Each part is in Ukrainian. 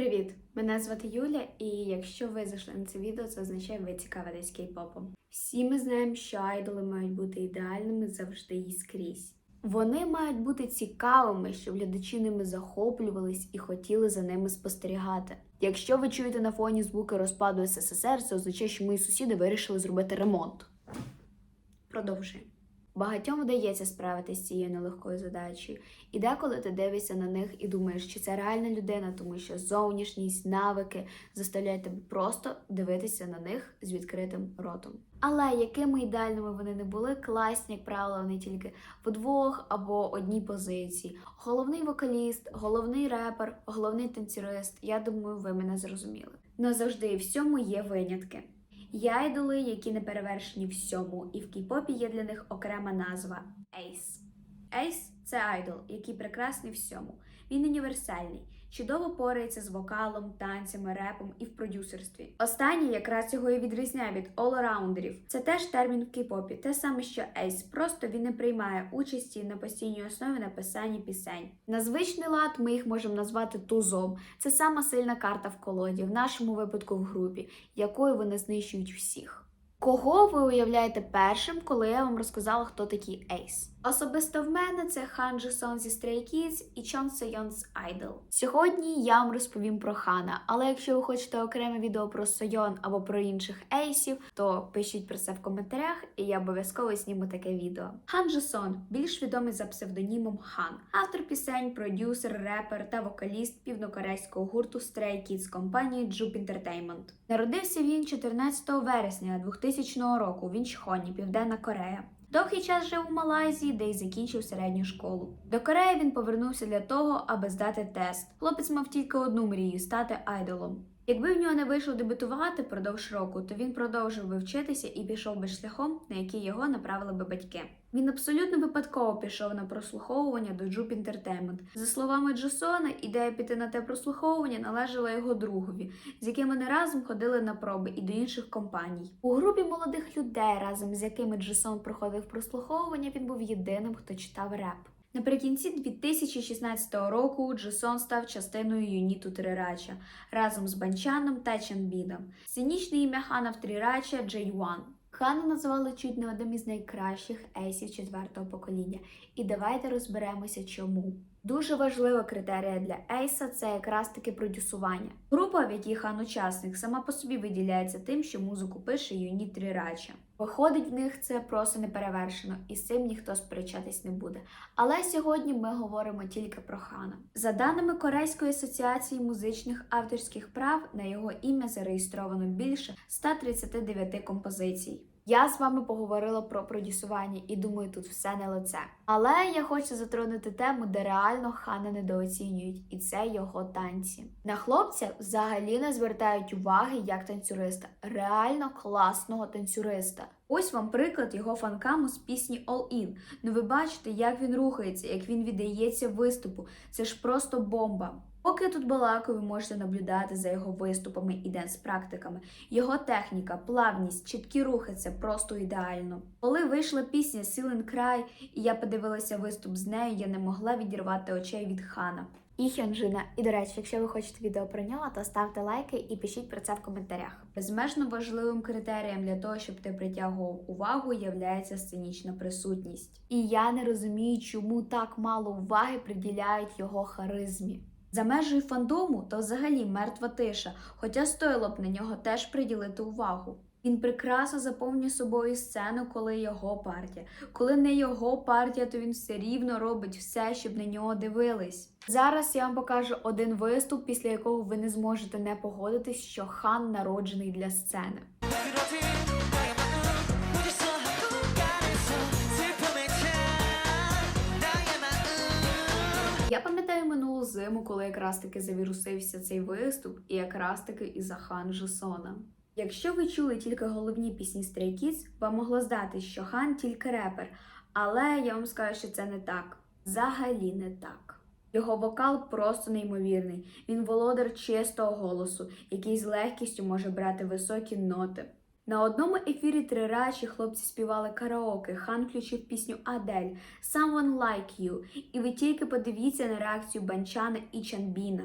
Привіт! Мене звати Юля, і якщо ви зайшли на це відео, це означає, ви цікавитесь кей-попом. Всі ми знаємо, що айдоли мають бути ідеальними завжди і скрізь. Вони мають бути цікавими, щоб глядачі ними захоплювались і хотіли за ними спостерігати. Якщо ви чуєте на фоні звуки розпаду СССР, це означає, що мої сусіди вирішили зробити ремонт. Продовжуємо. Багатьом вдається справитися з цією нелегкою задачею, і деколи ти дивишся на них і думаєш, чи це реальна людина, тому що зовнішність, навики заставляють тебе просто дивитися на них з відкритим ротом. Але якими ідеальними вони не були, класні, як правило, вони тільки в двох або одній позиції. Головний вокаліст, головний репер, головний танцюрист. Я думаю, ви мене зрозуміли. Но завжди і всьому є винятки. Є айдоли, які не перевершені всьому, і в кей-попі є для них окрема назва Ейс. Ейс це айдол, який прекрасний всьому. Він універсальний, чудово порається з вокалом, танцями, репом і в продюсерстві. Останнє якраз його і відрізняє від all-раундерів. Це теж термін в кей-попі, те саме, що Ейс, просто він не приймає участі на постійній основі написанні пісень. На звичний лад ми їх можемо назвати тузом. Це сама сильна карта в колоді, в нашому випадку в групі, якою вони знищують всіх. Кого ви уявляєте першим, коли я вам розказала, хто такий Ейс? Особисто в мене це Хан Джесон зі Stray Kids і Чон Сойон з Idol. Сьогодні я вам розповім про Хана, але якщо ви хочете окреме відео про Сойон або про інших ейсів, то пишіть про це в коментарях, і я обов'язково зніму таке відео. Хан Джесон більш відомий за псевдонімом Хан, автор пісень, продюсер, репер та вокаліст півнокорейського гурту Stray Kids компанії Jup Entertainment. Народився він 14 вересня 2000 року в Інчхоні, Південна Корея. Довгий час жив у Малайзії, де й закінчив середню школу. До Кореї він повернувся для того, аби здати тест. Хлопець мав тільки одну мрію стати айдолом. Якби в нього не вийшло дебютувати впродовж року, то він продовжив би вчитися і пішов би шляхом, на який його направили би батьки. Він абсолютно випадково пішов на прослуховування до Jup Entertainment. За словами Джосона, ідея піти на те прослуховування належала його другові, з яким вони разом ходили на проби і до інших компаній. У групі молодих людей, разом з якими Джосон проходив прослуховування, він був єдиним, хто читав реп. Наприкінці 2016 року Джусон став частиною юніту Трирача разом з Банчаном та Чанбідом. Сценічне ім'я Хана в Трирача Джей Ван. Хана назвали чуть не одним із найкращих ейсів четвертого покоління. І давайте розберемося, чому. Дуже важлива критерія для Ейса це якраз таки продюсування. Група, в якій хан учасник, сама по собі виділяється тим, що музику пише юніт Трирача. Виходить в них це просто неперевершено, і з цим ніхто сперечатись не буде. Але сьогодні ми говоримо тільки про хана. За даними Корейської асоціації музичних авторських прав, на його ім'я зареєстровано більше 139 композицій. Я з вами поговорила про продюсування і думаю, тут все не лице. Але я хочу затронути тему, де реально хана недооцінюють, і це його танці. На хлопця взагалі не звертають уваги як танцюриста, реально класного танцюриста. Ось вам приклад його фанкаму з пісні All In. Ну ви бачите, як він рухається, як він віддається виступу. Це ж просто бомба. Поки я тут балакаю, ви можете наблюдати за його виступами і денс-практиками. Його техніка, плавність, чіткі рухи це просто ідеально. Коли вийшла пісня Сілен Край, і я подивилася виступ з нею, я не могла відірвати очей від хана. І Хьонджина. І до речі, якщо ви хочете відео про нього, то ставте лайки і пишіть про це в коментарях. Безмежно важливим критерієм для того, щоб ти притягував увагу, являється сценічна присутність. І я не розумію, чому так мало уваги приділяють його харизмі. За межею фандому то взагалі мертва тиша, хоча стоїло б на нього теж приділити увагу. Він прекрасно заповнює собою сцену, коли його партія. Коли не його партія, то він все рівно робить все, щоб на нього дивились. Зараз я вам покажу один виступ, після якого ви не зможете не погодитись, що хан народжений для сцени. Я пам'ятаю минулу зиму, коли якраз таки завірусився цей виступ, і якраз таки із Хан Жесона. Якщо ви чули тільки головні пісні Stray Kids, вам могло здатись, що хан тільки репер, але я вам скажу, що це не так. Взагалі не так. Його вокал просто неймовірний. Він володар чистого голосу, який з легкістю може брати високі ноти. На одному ефірі три рачі хлопці співали караоке. Хан включив пісню Адель Someone Like You. І ви тільки подивіться на реакцію Банчана і Чанбіна.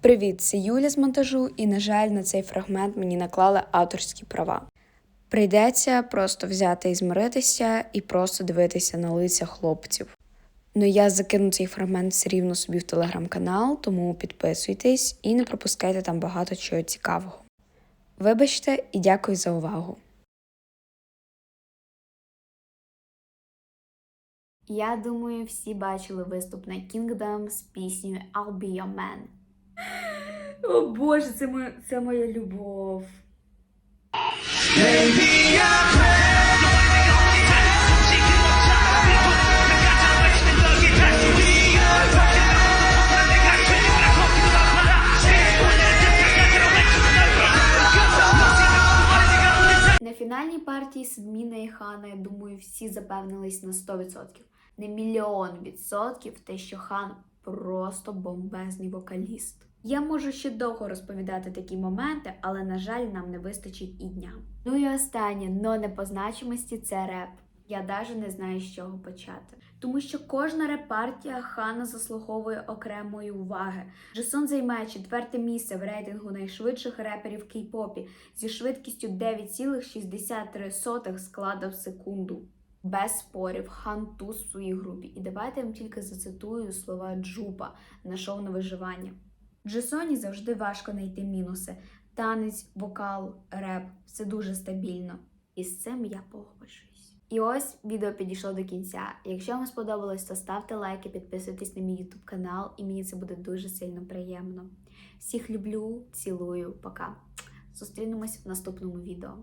Привіт, це Юля з монтажу, і, на жаль, на цей фрагмент мені наклали авторські права. Прийдеться просто взяти і змиритися і просто дивитися на лиця хлопців. Ну я закину цей фрагмент все рівно собі в телеграм-канал, тому підписуйтесь і не пропускайте там багато чого цікавого. Вибачте і дякую за увагу. Я думаю, всі бачили виступ на Kingdom з піснею I'll be your man. О Боже, це моя, це моя любов. На фінальній партії Седміна і Хана, я думаю, всі запевнились на 100%. Не мільйон відсотків те, що хан просто бомбезний вокаліст. Я можу ще довго розповідати такі моменти, але, на жаль, нам не вистачить і дня. Ну і останнє, но не по значимості це реп. Я навіть не знаю, з чого почати. Тому що кожна реп-партія Хана заслуговує окремої уваги. Джесон займає четверте місце в рейтингу найшвидших реперів кей-попі зі швидкістю 9,63 склада в секунду. Без спорів, хан туз в своїй групі. І давайте я вам тільки зацитую слова Джупа на шоу на виживання. Джесоні завжди важко знайти мінуси. Танець, вокал, реп все дуже стабільно. І з цим я погоджуюсь. І ось відео підійшло до кінця. Якщо вам сподобалось, то ставте лайки, підписуйтесь на мій YouTube канал, і мені це буде дуже сильно приємно. Всіх люблю, цілую, пока. Зустрінемось в наступному відео.